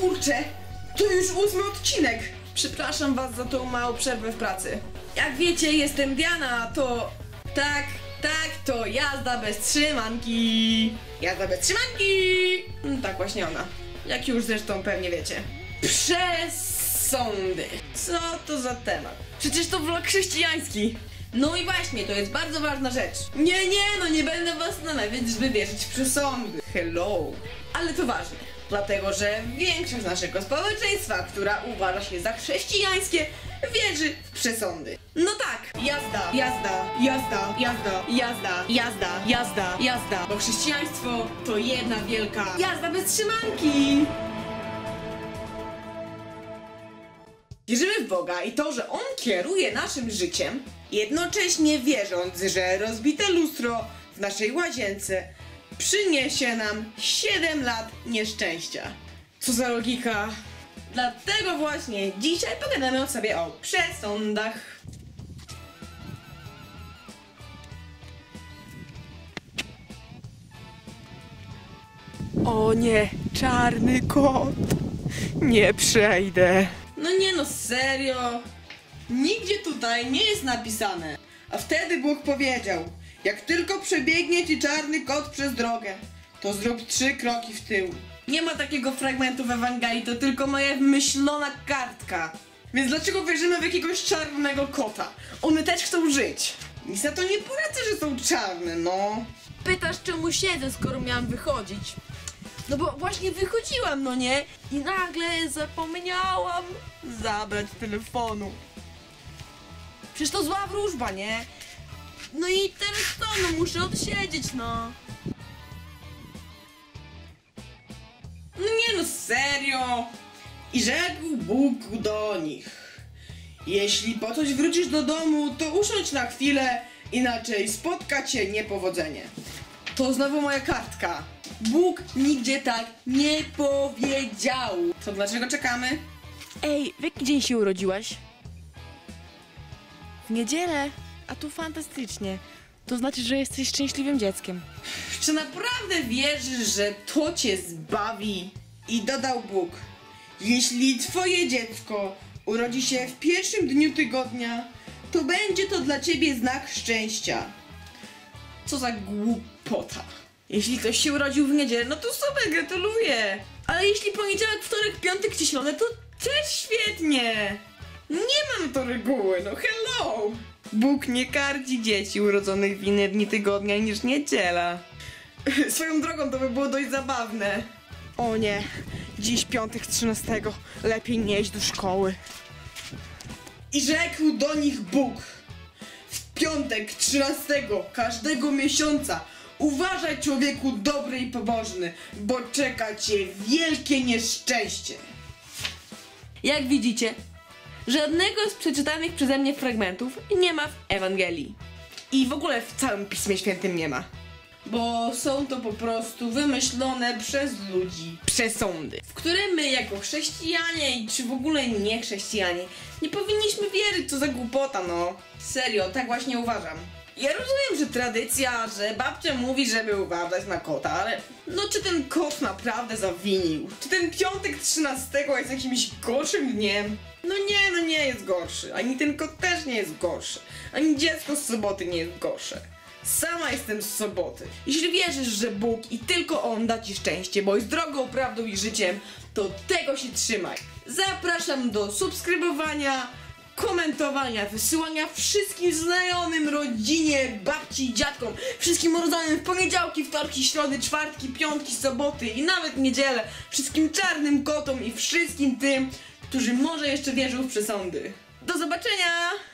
kurczę, to już ósmy odcinek. Przepraszam was za tą małą przerwę w pracy. Jak wiecie, jestem Diana, to... Tak, tak, to jazda bez trzymanki. Jazda bez trzymanki! Mm, Tak właśnie ona. Jak już zresztą pewnie wiecie. Przesądy. Co to za temat? Przecież to vlog chrześcijański. No i właśnie, to jest bardzo ważna rzecz. Nie, nie, no nie będę was namawiać, żeby wierzyć w przesądy. Hello. Ale to ważne, dlatego że większość naszego społeczeństwa, która uważa się za chrześcijańskie, wierzy w przesądy. No tak, jazda, jazda, jazda, jazda, jazda, jazda, jazda, jazda. Bo chrześcijaństwo to jedna wielka jazda bez trzymanki. Wierzymy w Boga i to, że On kieruje naszym życiem, jednocześnie wierząc, że rozbite lustro w naszej łazience przyniesie nam 7 lat nieszczęścia. Co za logika? Dlatego właśnie dzisiaj pogadamy sobie o przesądach. O nie, czarny kot. Nie przejdę. No nie no, serio. Nigdzie tutaj nie jest napisane. A wtedy Bóg powiedział, jak tylko przebiegnie ci czarny kot przez drogę, to zrób trzy kroki w tył. Nie ma takiego fragmentu w Ewangelii, to tylko moja wymyślona kartka. Więc dlaczego wierzymy w jakiegoś czarnego kota? One też chcą żyć. Nic na to nie poradzę, że są czarne, no. Pytasz czemu siedzę, skoro miałam wychodzić? No bo właśnie wychodziłam, no nie? I nagle zapomniałam zabrać telefonu. Przecież to zła wróżba, nie? No i teraz co, no muszę odsiedzieć, no. No nie no, serio! I rzekł Bóg do nich. Jeśli po coś wrócisz do domu, to usiądź na chwilę, inaczej spotka cię niepowodzenie. To znowu moja kartka. Bóg nigdzie tak nie powiedział. To dlaczego czekamy? Ej, w jaki dzień się urodziłaś? W niedzielę. A tu fantastycznie. To znaczy, że jesteś szczęśliwym dzieckiem. Czy naprawdę wierzysz, że to cię zbawi? I dodał Bóg. Jeśli twoje dziecko urodzi się w pierwszym dniu tygodnia, to będzie to dla ciebie znak szczęścia. Co za głupota. Jeśli ktoś się urodził w niedzielę, no to sobie gratuluję. Ale jeśli poniedziałek, wtorek, piątek czy to też świetnie. Nie mam to reguły, no hello. Bóg nie karci dzieci urodzonych w inne dni tygodnia niż niedziela. Swoją drogą to by było dość zabawne. O nie, dziś piątek 13. Lepiej nie iść do szkoły. I rzekł do nich Bóg. W piątek 13 każdego miesiąca uważaj człowieku dobry i pobożny, bo czeka cię wielkie nieszczęście. Jak widzicie, żadnego z przeczytanych przeze mnie fragmentów nie ma w Ewangelii. I w ogóle w całym Pismie Świętym nie ma. Bo są to po prostu wymyślone przez ludzi przesądy, w które my jako chrześcijanie i czy w ogóle nie chrześcijanie nie powinniśmy wierzyć, co za głupota, no. Serio, tak właśnie uważam. Ja rozumiem, że tradycja, że babcia mówi, żeby uważać na kota, ale no czy ten kot naprawdę zawinił? Czy ten piątek 13 jest jakimś gorszym dniem? No nie, no nie jest gorszy. Ani ten kot też nie jest gorszy. Ani dziecko z soboty nie jest gorsze. Sama jestem z soboty. Jeśli wierzysz, że Bóg i tylko On da ci szczęście, bo jest drogą, prawdą i życiem, to tego się trzymaj. Zapraszam do subskrybowania, komentowania, wysyłania wszystkim znajomym, rodzinie, babci, dziadkom, wszystkim urodzonym w poniedziałki, wtorki, środy, czwartki, piątki, soboty i nawet niedzielę, wszystkim czarnym kotom i wszystkim tym, którzy może jeszcze wierzą w przesądy. Do zobaczenia!